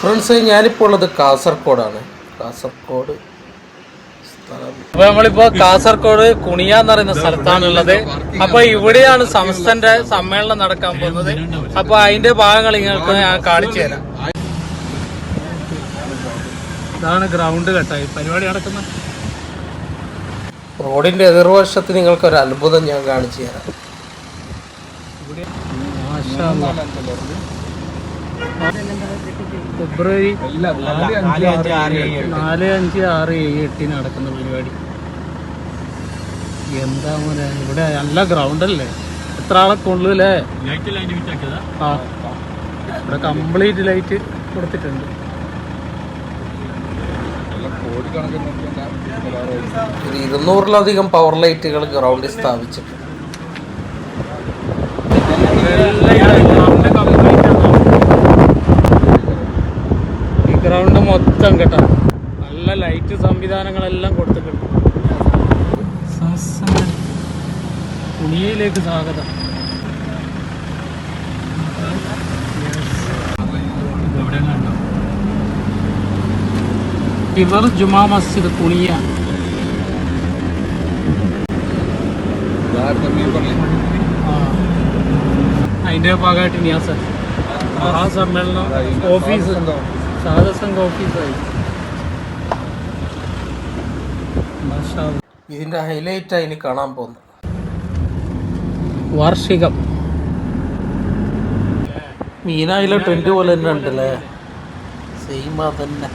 Friends ഞാനിപ്പോൾ ഉള്ളത് കാസർഗോഡാണ് കാസർഗോഡ് അപ്പൊ നമ്മളിപ്പോ കാസർഗോഡ് കുണിയ എന്ന് പറയുന്ന സ്ഥലത്താണുള്ളത്. അപ്പൊ ഇവിടെയാണ് സംസ്ഥന്റെ സമ്മേളനം നടക്കാൻ പോകുന്നത്. അപ്പൊ അതിന്റെ ഭാഗങ്ങൾ നിങ്ങൾക്ക് ഞാൻ കാണിച്ചു തരാം. ഇതാണ് ഗ്രൗണ്ട് കേട്ടോ ഈ പരിപാടി നടക്കുന്ന. റോഡിന്റെ എതിർവശത്ത് നിങ്ങൾക്ക് ഒരു അത്ഭുതം ഞാൻ കാണിച്ചു തരാം. ഫെബ്രുവരി നാല് അഞ്ച് ആറ് ഏഴ് എട്ടിന് നടക്കുന്ന പരിപാടി. എന്താ മോനെ ഇവിടെ നല്ല ഗ്രൗണ്ട് അല്ലേ? എത്ര ആളെ ഉള്ളു അല്ലേ? ആ ഇവിടെ കംപ്ലീറ്റ് ലൈറ്റ് കൊടുത്തിട്ടുണ്ട്. ഒരു ഇരുന്നൂറിലധികം പവർ ലൈറ്റുകൾ ഗ്രൗണ്ടിൽ സ്ഥാപിച്ചിട്ടുണ്ട് ഈ ഗ്രൗണ്ട് മൊത്തം കേട്ടോ. നല്ല ലൈറ്റ് സംവിധാനങ്ങളെല്ലാം കൊടുത്തിട്ടുണ്ട്. സത്സംഗം. കുണിയയിലേക്ക് സ്വാഗതം. ഇവർ ജുമാ മസ്ജിദ് കുണിയ അതിന്റെ ഭാഗമായിട്ട് നിയാസ ആ സമ്മേളനം ഓഫീസ്. സാധസംഘ ഓഫീസായി. ഇതിന്റെ ഹൈലൈറ്റ് ഇനി കാണാൻ പോകുന്നത്. വാർഷികം. മീനായിലെ ട്വന്റ് പോലെ തന്നെ ഉണ്ടല്ലേ? സെയിം അതന്നെ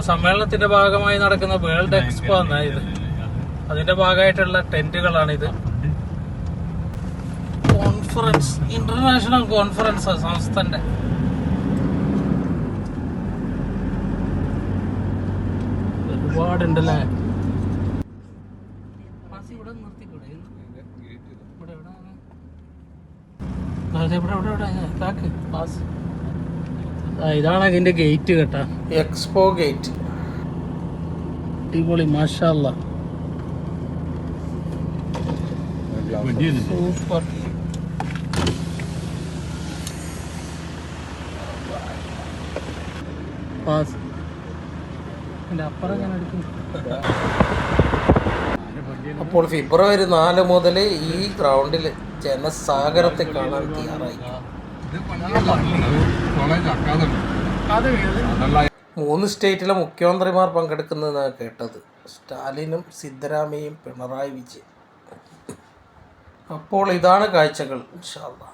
അപ്പോൾ സമ്മേളനത്തിന്റെ ഭാഗമായി നടക്കുന്ന വേൾഡ് എക്സ്പോ എന്നാ ഇത്. അതിന്റെ ഭാഗമായിട്ടുള്ള ടെന്റുകളാണ് ഇത്. കോൺഫറൻസ് ഇന്റർനാഷണൽ കോൺഫറൻസ് സംസ്ഥന്റെ. ഒരുപാടുണ്ടല്ലേ? ഇവിടെ നിർത്തിക്കൂടെ? ഇവിടെ ഇവിടെ, ഇവിടെ, ഇതാക്ക്, പാസ്. ഇതാണ് അതിന്റെ ഗേറ്റ് കേട്ടാ. എക്സ്പോ ഗേറ്റ് അടിപൊളി മാഷല്ല സൂപ്പർ. പാസ്. അപ്പുറം ഞാൻ എടുക്കും അപ്പോൾ ഫെബ്രുവരി നാല് മുതൽ ഈ ഗ്രൗണ്ടിൽ ജനസാഗരത്തെ കാണാൻ തയ്യാറായി. മൂന്ന് സ്റ്റേറ്റിലെ മുഖ്യമന്ത്രിമാർ പങ്കെടുക്കുന്നതെന്നാണ് കേട്ടത്. സ്റ്റാലിനും സിദ്ധരാമയും പിണറായി വിജയൻ. അപ്പോൾ ഇതാണ് കാഴ്ചകൾ ഇൻഷാ അല്ലാ